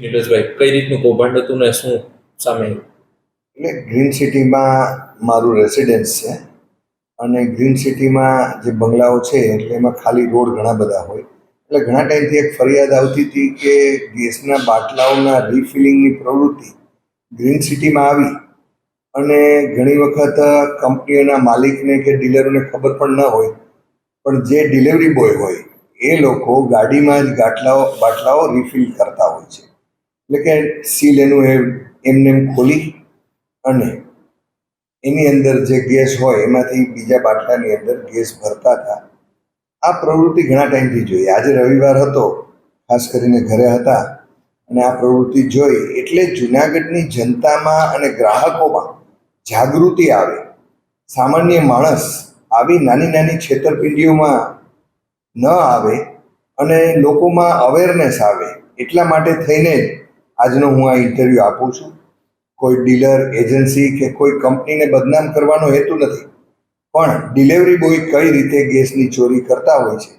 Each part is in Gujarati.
નીરજભાઈ કઈ રીતનું કૌભાંડ હતું ને શું સામે? એટલે ગ્રીન સિટીમાં મારું રેસિડેન્સ છે અને ગ્રીન સિટીમાં જે બંગલાઓ છે, એટલે એમાં ખાલી રોડ ઘણા બધા હોય. એટલે ઘણા ટાઈમથી એક ફરિયાદ આવતી હતી કે ગેસના બાટલાઓના રિફિલિંગની પ્રવૃત્તિ ગ્રીન સિટીમાં આવી અને ઘણી વખત કંપનીઓના માલિકને કે ડીલરોને ખબર પણ ન હોય. પણ જે ડિલિવરી બોય હોય, એ લોકો ગાડીમાં જ ગાટલાઓ, બાટલાઓ રિફિલ કરતા હોય છે. એટલે કે સીલ એનું એ એમને એમ ખોલી અને એની અંદર જે ગેસ હોય, એમાંથી બીજા બાટલાની અંદર ગેસ ભરતા હતા. આ પ્રવૃત્તિ ઘણા ટાઈમથી જોઈએ આજે રવિવાર હતો, ખાસ કરીને ઘરે હતા, અને આ પ્રવૃત્તિ જોઈ એટલે જુનાગઢની જનતામાં અને ગ્રાહકોમાં જાગૃતિ આવે. સામાન્ય માણસ આવી નાની નાની છેતરપિંડીઓમાં ન આવે અને લોકોમાં અવેરનેસ આવે. એટલા માટે થઈને જ આજનો હું આ ઇન્ટરવ્યૂ આપું છું. કોઈ ડીલર એજન્સી કે કોઈ કંપનીને બદનામ કરવાનો હેતુ નથી. પણ ડિલિવરી બોય કઈ રીતે ગેસની ચોરી કરતા હોય છે,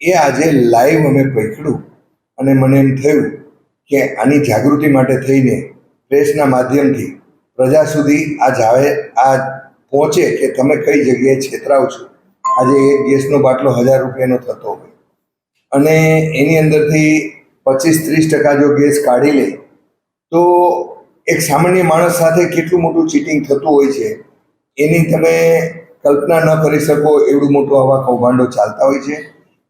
એ આજે લાઈવ અમે પકડ્યું અને મને એમ થયું કે આની જાગૃતિ માટે થઈને પ્રેસના માધ્યમથી પ્રજા સુધી આ જાવે આ પહોંચે કે તમે કઈ જગ્યાએ છેતરાવ છો. આજે એક ગેસનો બાટલો હજાર રૂપિયાનો થતો હોય. અને એની અંદરથી પચીસ ત્રીસ ટકા જો ગેસ કાઢી લે, તો એક સામાન્ય માણસ સાથે કેટલું મોટું ચીટિંગ થતું હોય છે, એની તમે કલ્પના ન કરી શકો એવડું મોટું આવા કૌભાંડો ચાલતા હોય છે.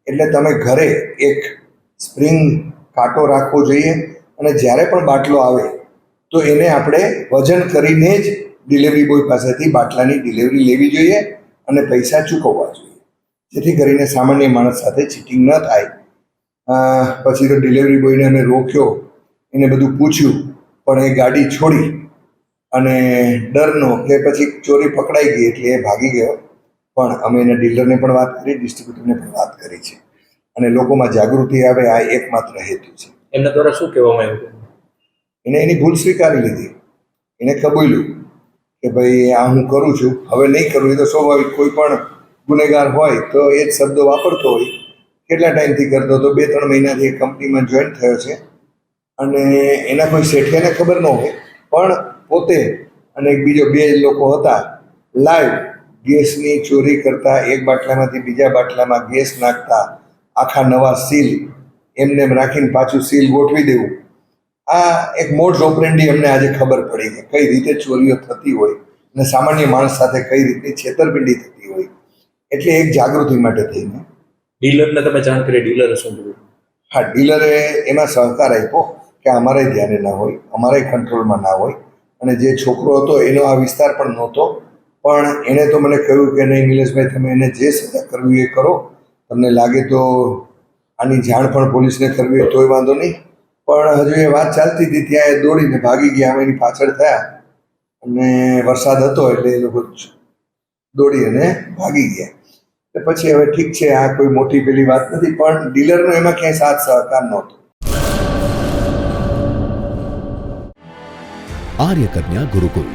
એટલે તમે ઘરે એક સ્પ્રિંગ કાંટો રાખવો જોઈએ અને જ્યારે પણ બાટલો આવે, તો એને આપણે વજન કરીને જ ડિલિવરી બોય પાસેથી બાટલાની ડિલિવરી લેવી જોઈએ અને પૈસા ચૂકવવા જોઈએ. જેથી કરીને સામાન્ય માણસ સાથે ચીટિંગ ન થાય. પછી તો ડિલિવરી બોયને અમે રોક્યો. એને બધું પૂછ્યું પણ એ ગાડી છોડી અને ડરનો કે પછી ચોરી પકડાઈ ગઈ એટલે એ ભાગી ગયો. પણ અમે એના ડીલરને પણ વાત કરી ડિસ્ટ્રીબ્યુટરને પણ વાત કરી છે. અને લોકોમાં જાગૃતિ આવે આ એકમાત્ર હેતુ છે. એમના દ્વારા શું કહેવામાં આવ્યું? એને એની ભૂલ સ્વીકારી લીધી. એને કબૂલ્યું કે ભાઈ આ હું કરું છું. હવે નહીં કરું એ તો સ્વાભાવિક કોઈ પણ ગુનેગાર હોય તો એ જ શબ્દો વાપરતો હોય. કેટલા ટાઈમથી કરતો હતો? બે, ત્રણ મહિનાથી એ કંપનીમાં જોઈન થયો છે. અને એના કોઈ શેઠિયાને ખબર ન હોય, પણ પોતે અને એક બીજો બે લોકો હતા, લાઈવ ગેસની ચોરી કરતા, એક બાટલામાંથી બીજા બાટલામાં ગેસ નાખતા, આખા નવા સીલ એમને રાખીને પાછું સીલ ગોઠવી દેવું. આ એક મોડ ઓપરેન્ડી અમને આજે ખબર પડી કે કઈ રીતે ચોરીઓ થતી હોય અને સામાન્ય માણસ સાથે કઈ રીતની છેતરપિંડી થતી હોય, એટલે એક જાગૃતિ માટે થઈને ડીલરને તમે જાણ કરી, ડીલરે શું કર્યું હા, ડીલરે એમાં સહકાર આપ્યો કે અમારે ધ્યાને ના હોય, અમારે કંટ્રોલમાં ના હોય. અને જે છોકરો હતો, એનો આ વિસ્તાર પણ નહોતો. પણ એણે તો મને કહ્યું કે નહીં, નિલેશભાઈ, તમે એને જે સજા કરવી એ કરો. તમને લાગે તો આની જાણ પણ પોલીસને કરવી હોય તોય વાંધો નહીં. પણ હજુ એ વાત ચાલતી હતી, ત્યાં એ દોડીને ભાગી ગયા, અમે એની પાછળ થયા. અને વરસાદ હતો એટલે એ લોકો દોડી અને ભાગી ગયા. પછી હવે ઠીક છે આ કોઈ મોટી પેલી વાત નથી પણ ડીલરનો એમાં ક્યાંય સાથ સહકાર નહોતો आर्य कन्या गुरुकुल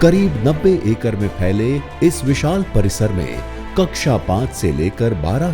करीब 90 एकड़ में फैले इस विशाल परिसर में कक्षा पाँच से लेकर बारह